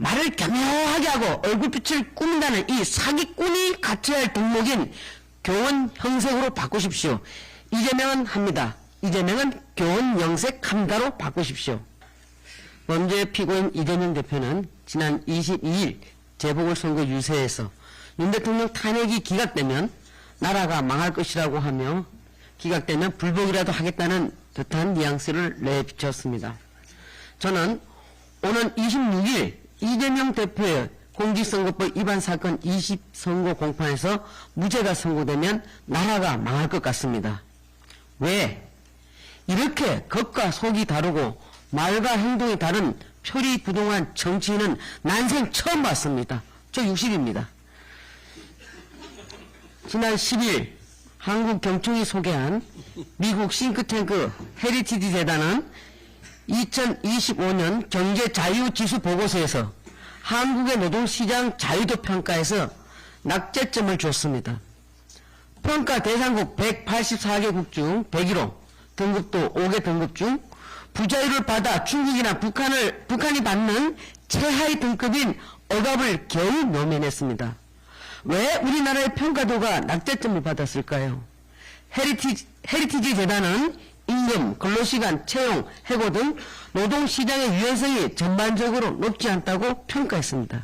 말을 교묘하게 하고 얼굴빛을 꾸민다는 이 사기꾼이 갖춰야 할 덕목인 교원 형색으로 바꾸십시오. 이재명은 합니다. 이재명은 교원 영색 함가로 바꾸십시오. 범죄 피고인 이재명 대표는 지난 22일 재보궐선거 유세에서 윤 대통령 탄핵이 기각되면 나라가 망할 것이라고 하며 기각되면 불복이라도 하겠다는 듯한 뉘앙스를 내비쳤습니다. 저는 오는 26일 이재명 대표의 공직선거법 위반 사건 20선거 공판에서 무죄가 선고되면 나라가 망할 것 같습니다. 왜? 이렇게 겉과 속이 다르고 말과 행동이 다른 표리 부동한 정치인은 난생 처음 봤습니다. 저 60입니다. 지난 10일 한국 경총이 소개한 미국 싱크탱크 헤리티지 재단은 2025년 경제 자유 지수 보고서에서 한국의 노동시장 자유도 평가에서 낙제점을 줬습니다. 평가 대상국 184개국 중 101호, 등급도 5개 등급 중 부자유를 받아 중국이나 북한을, 북한이 받는 최하위 등급인 억압을 겨우 노면했습니다. 왜 우리나라의 평가도가 낙제점을 받았을까요? 헤리티지, 헤리티지 재단은 임금, 근로시간, 채용, 해고 등 노동시장의 유연성이 전반적으로 높지 않다고 평가했습니다.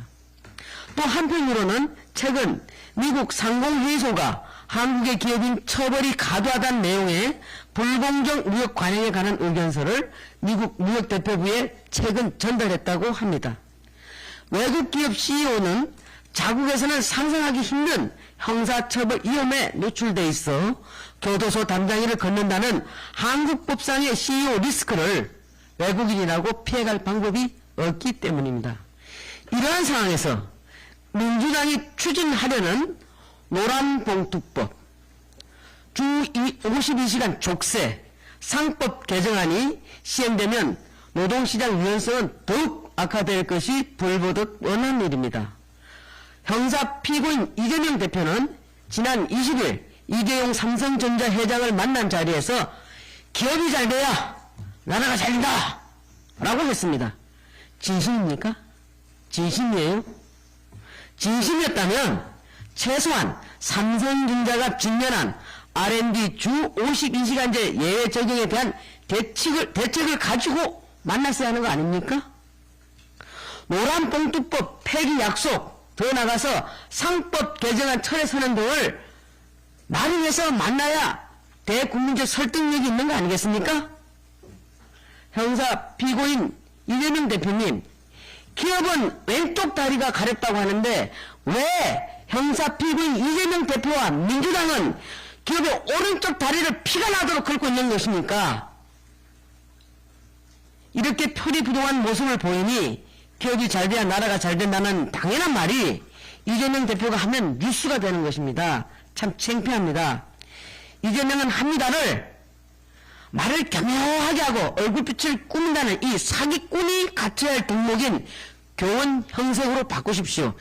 또 한편으로는 최근 미국 상공회의소가 한국의 기업인 처벌이 과도하다는 내용의 불공정 무역 관행에 관한 의견서를 미국 무역대표부에 최근 전달했다고 합니다. 외국 기업 CEO는 자국에서는 상상하기 힘든 형사처벌 위험에 노출돼 있어 교도소 담당인을 걷는다는 한국법상의 CEO 리스크를 외국인이라고 피해갈 방법이 없기 때문입니다. 이러한 상황에서 민주당이 추진하려는 노란봉투법, 주 52시간 족쇄, 상법 개정안이 시행되면 노동시장 유연성은 더욱 악화될 것이 불보듯 뻔한 일입니다. 형사 피고인 이재명 대표는 지난 20일 이재용 삼성전자 회장을 만난 자리에서 기업이 잘 돼야 나라가 잘 된다 라고 했습니다. 진심입니까? 진심이에요? 진심이었다면 최소한 삼성전자가 직면한 R&D 주 52시간제 예외 적용에 대한 대책을, 대책을 가지고 만났어야 하는 거 아닙니까? 노란봉투법 폐기 약속, 더 나가서 상법 개정안 철회 선언 등을 마련해서 만나야 대국민적 설득력이 있는 거 아니겠습니까? 형사 피고인 이재명 대표님, 기업은 왼쪽 다리가 가렵다고 하는데 왜 형사 피고인 이재명 대표와 민주당은 기업의 오른쪽 다리를 피가 나도록 긁고 있는 것입니까? 이렇게 표리 부동한 모습을 보이니 기업이 잘 돼야 나라가 잘 된다는 당연한 말이 이재명 대표가 하면 뉴스가 되는 것입니다. 참 창피합니다. 이재명은 합니다를 말을 교묘하게 하고 얼굴빛을 꾸민다는 이 사기꾼이 갖춰야 할 덕목인 교원 형색으로 바꾸십시오.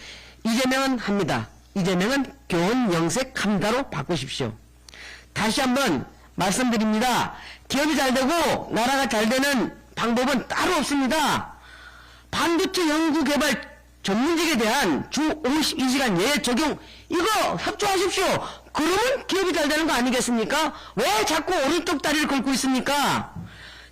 이재명은 합니다. 이재명은 교원 영색 함가로 바꾸십시오. 다시 한번 말씀드립니다. 기업이 잘 되고 나라가 잘 되는 방법은 따로 없습니다. 반도체 연구개발 전문직에 대한 주 52시간 예외 적용 이거 협조하십시오. 그러면 기업이 잘 되는 거 아니겠습니까? 왜 자꾸 오른쪽 다리를 걸고 있습니까?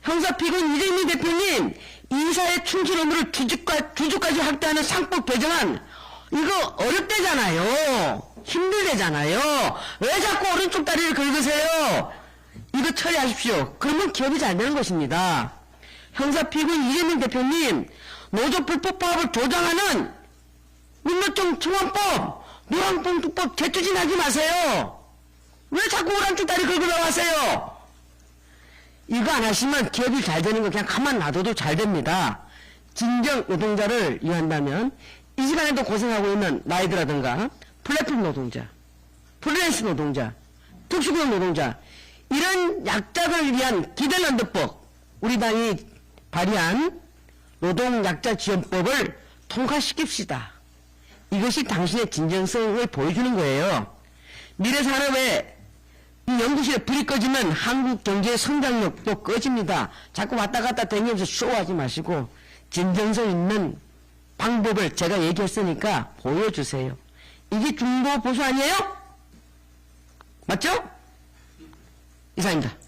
형사피고인 이재명 대표님 이사의 충실 의무를 주주까, 주주까지 확대하는 상법 개정안 이거 어렵대잖아요. 힘들대잖아요. 왜 자꾸 오른쪽 다리를 긁으세요? 이거 처리하십시오. 그러면 기업이 잘 되는 것입니다. 형사피고인 이재명 대표님 노조 불법 파업을 조장하는 민노총 청원법, 노란봉투법 재추진하지 마세요. 왜 자꾸 오른쪽 다리 긁으려고 하세요? 이거 안 하시면 기업이 잘 되는 거 그냥 가만 놔둬도 잘 됩니다. 진정 노동자를 이해한다면 이 시간에도 고생하고 있는 라이드라든가 플랫폼 노동자, 프리랜스 노동자, 특수고용 노동자 이런 약자를 위한 기대란드법 우리 당이 발의한 노동약자지원법을 통과시킵시다. 이것이 당신의 진정성을 보여주는 거예요. 미래 산업에 이 연구실에 불이 꺼지면 한국 경제의 성장력도 꺼집니다. 자꾸 왔다 갔다 다니면서 쇼하지 마시고 진정성 있는 방법을 제가 얘기했으니까 보여주세요. 이게 중도 보수 아니에요? 맞죠? 이상입니다.